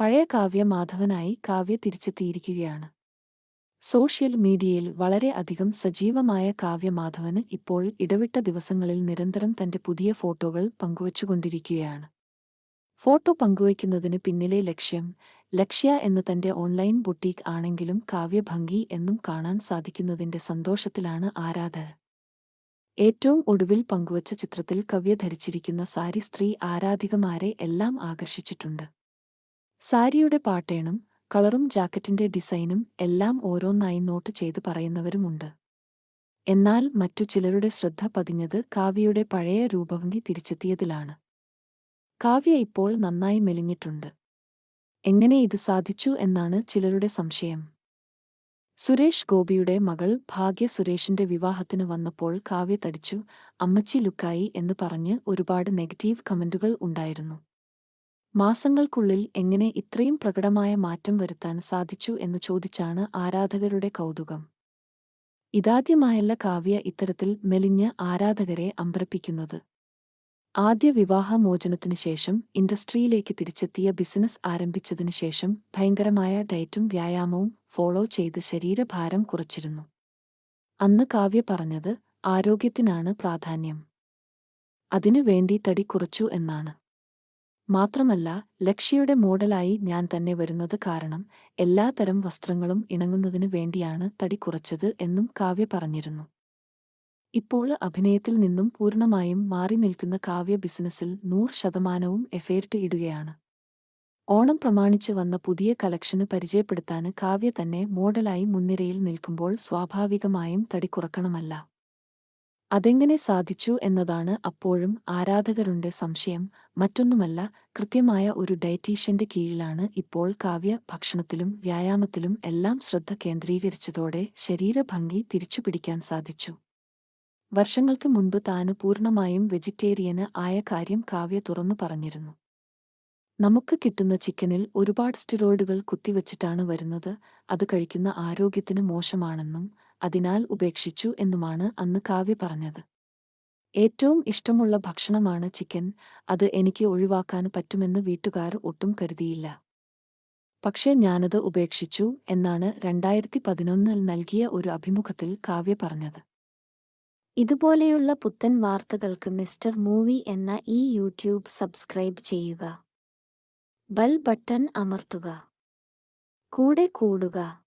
പഴയ കാവ്യ മാധവനായി കാവ്യ തിരിച്ചെത്തിയിരിക്കുകയാണ്. സോഷ്യൽ മീഡിയയിൽ വളരെ അധികം സജീവമായ കാവ്യ മാധവന് ഇപ്പോൾ ഇടവിട്ട ദിവസങ്ങളിൽ നിരന്തരം തന്റെ പുതിയ ഫോട്ടോകൾ പങ്കുവച്ചുകൊണ്ടിരിക്കുകയാണ്. ഫോട്ടോ പങ്കുവയ്ക്കുന്നതിന് പിന്നിലെ ലക്ഷ്യം ലക്ഷ്യ എന്ന തന്റെ ഓൺലൈൻ ബുട്ടീക്ക് ആണെങ്കിലും കാവ്യഭംഗി എന്നും കാണാൻ സാധിക്കുന്നതിന്റെ സന്തോഷത്തിലാണ് ആരാധ ഏറ്റവും ഒടുവിൽ പങ്കുവച്ച ചിത്രത്തിൽ കവ്യ ധരിച്ചിരിക്കുന്ന സാരി സ്ത്രീ ആരാധികമാരെ എല്ലാം ആകർഷിച്ചിട്ടുണ്ട്. സാരിയുടെ പാട്ടേണും കളറും ജാക്കറ്റിന്റെ ഡിസൈനും എല്ലാം ഓരോന്നായി നോട്ട് ചെയ്ത് പറയുന്നവരുമുണ്ട്. എന്നാൽ മറ്റു ചിലരുടെ ശ്രദ്ധ പതിഞ്ഞത് കാവ്യയുടെ പഴയ രൂപഭംഗി തിരിച്ചെത്തിയതിലാണ്. കാവ്യ ഇപ്പോൾ നന്നായി മെലിഞ്ഞിട്ടുണ്ട്. എങ്ങനെ ഇത് സാധിച്ചു എന്നാണ് ചിലരുടെ സംശയം. സുരേഷ് ഗോപിയുടെ മകൾ ഭാഗ്യ സുരേഷിന്റെ വിവാഹത്തിന് വന്നപ്പോൾ കാവ്യ തടിച്ചു അമ്മച്ചി ലുക്കായി എന്ന് പറഞ്ഞ് ഒരുപാട് നെഗറ്റീവ് കമന്റുകൾ ഉണ്ടായിരുന്നു. മാസങ്ങൾക്കുള്ളിൽ എങ്ങനെ ഇത്രയും പ്രകടമായ മാറ്റം വരുത്താൻ സാധിച്ചു എന്ന് ചോദിച്ചാണ് ആരാധകരുടെ കൗതുകം. ഇതാദ്യമായല്ല കാവ്യ ഇത്തരത്തിൽ മെലിഞ്ഞ് ആരാധകരെ അമ്പരപ്പിക്കുന്നത്. ആദ്യ വിവാഹമോചനത്തിനു ശേഷം ഇൻഡസ്ട്രിയിലേക്ക് തിരിച്ചെത്തിയ ബിസിനസ് ആരംഭിച്ചതിനു ശേഷം ഭയങ്കരമായ ഡയറ്റും വ്യായാമവും ഫോളോ ചെയ്ത് ശരീരഭാരം കുറച്ചിരുന്നു. അന്ന് കാവ്യ പറഞ്ഞത് ആരോഗ്യത്തിനാണ് പ്രാധാന്യം. അതിനു വേണ്ടി തടി കുറച്ചു എന്നാണ്. മാത്രമല്ല ലക്ഷ്യയുടെ മോഡലായി ഞാൻ തന്നെ വരുന്നത് കാരണം എല്ലാതരം വസ്ത്രങ്ങളും ഇണങ്ങുന്നതിനു വേണ്ടിയാണ് തടി കുറച്ചത് എന്നും കാവ്യ പറഞ്ഞിരുന്നു. ഇപ്പോൾ അഭിനയത്തിൽ നിന്നും പൂർണമായും മാറി നിൽക്കുന്ന കാവ്യ ബിസിനസ്സിൽ നൂറ് ശതമാനവും എഫേർട്ട് ഇടുകയാണ്. ഓണം പ്രമാണിച്ച് വന്ന പുതിയ കലക്ഷന് പരിചയപ്പെടുത്താന് കാവ്യ തന്നെ മോഡലായി മുൻനിരയിൽ നിൽക്കുമ്പോൾ സ്വാഭാവികമായും തടി കുറക്കണമല്ല. അതെങ്ങനെ സാധിച്ചു എന്നതാണ് അപ്പോഴും ആരാധകരുടെ സംശയം. മറ്റൊന്നുമല്ല കൃത്യമായ ഒരു ഡയറ്റീഷ്യന്റെ കീഴിലാണ് ഇപ്പോൾ കാവ്യ ഭക്ഷണത്തിലും വ്യായാമത്തിലും എല്ലാം ശ്രദ്ധ കേന്ദ്രീകരിച്ചതോടെ ശരീരഭംഗി തിരിച്ചുപിടിക്കാൻ സാധിച്ചു. വർഷങ്ങൾക്ക് മുൻപ് താന് പൂർണമായും വെജിറ്റേറിയന് ആയ കാര്യം കാവ്യ തുറന്നു പറഞ്ഞിരുന്നു. നമുക്ക് കിട്ടുന്ന ചിക്കനിൽ ഒരുപാട് സ്റ്റിറോയിഡുകൾ കുത്തിവച്ചിട്ടാണ് വരുന്നത്. അത് കഴിക്കുന്ന ആരോഗ്യത്തിന് മോശമാണെന്നും അതിനാൽ ഉപേക്ഷിച്ചു എന്നുമാണ് അന്ന് കാവ്യ പറഞ്ഞത്. ഏറ്റവും ഇഷ്ടമുള്ള ഭക്ഷണമാണ് ചിക്കൻ. അത് എനിക്ക് ഒഴിവാക്കാൻ പറ്റുമെന്ന് വീട്ടുകാർ ഒട്ടും കരുതിയില്ല. പക്ഷേ ഞാനത് ഉപേക്ഷിച്ചു എന്നാണ് രണ്ടായിരത്തി പതിനൊന്നിൽ നൽകിയ ഒരു അഭിമുഖത്തിൽ കാവ്യ പറഞ്ഞത്. ഇതുപോലെയുള്ള പുത്തൻ വാർത്തകൾക്ക് മിസ്റ്റർ മൂവി എന്ന ഈ യൂട്യൂബ് സബ്സ്ക്രൈബ് ചെയ്യുക. ബെൽ ബട്ടൺ അമർത്തുക. കൂടെ കൂടുക.